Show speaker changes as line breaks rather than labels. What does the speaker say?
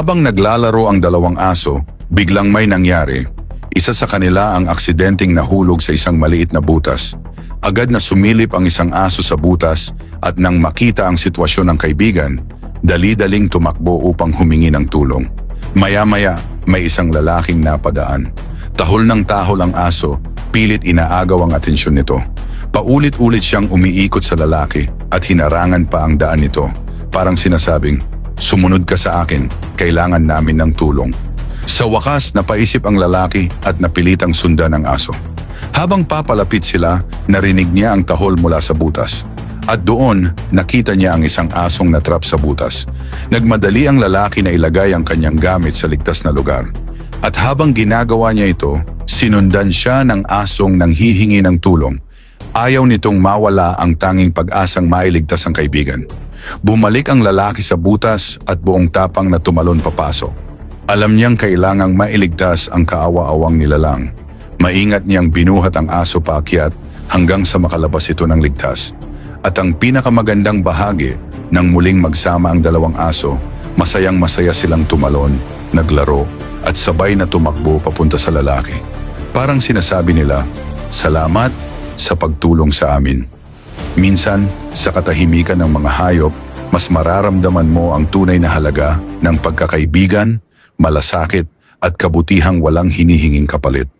Habang naglalaro ang dalawang aso, biglang may nangyari. Isa sa kanila ang aksidenteng nahulog sa isang maliit na butas. Agad na sumilip ang isang aso sa butas at nang makita ang sitwasyon ng kaibigan, dali-daling tumakbo upang humingi ng tulong. Maya-maya, may isang lalaking napadaan. Tahol ng tahol ang aso, pilit inaagaw ang atensyon nito. Paulit-ulit siyang umiikot sa lalaki at hinarangan pa ang daan nito. Parang sinasabing, sumunod ka sa akin, kailangan namin ng tulong. Sa wakas, napaisip ang lalaki at napilitang sundan ang aso. Habang papalapit sila, narinig niya ang tahol mula sa butas. At doon, nakita niya ang isang asong natrap sa butas. Nagmadali ang lalaki na ilagay ang kanyang gamit sa ligtas na lugar. At habang ginagawa niya ito, sinundan siya ng asong nang hihingi ng tulong. Ayaw nitong mawala ang tanging pag-asang mailigtas ang kaibigan. Bumalik ang lalaki sa butas at buong tapang na tumalon papasok. Alam niyang kailangang mailigtas ang kaawa-awang nilalang. Maingat niyang binuhat ang aso paakyat hanggang sa makalabas ito ng ligtas. At ang pinakamagandang bahagi, nang muling magsama ang dalawang aso, masayang masaya silang tumalon, naglaro, at sabay na tumakbo papunta sa lalaki. Parang sinasabi nila, Salamat sa pagtulong sa amin. Minsan, sa katahimikan ng mga hayop, mas mararamdaman mo ang tunay na halaga ng pagkakaibigan, malasakit at kabutihang walang hinihinging kapalit.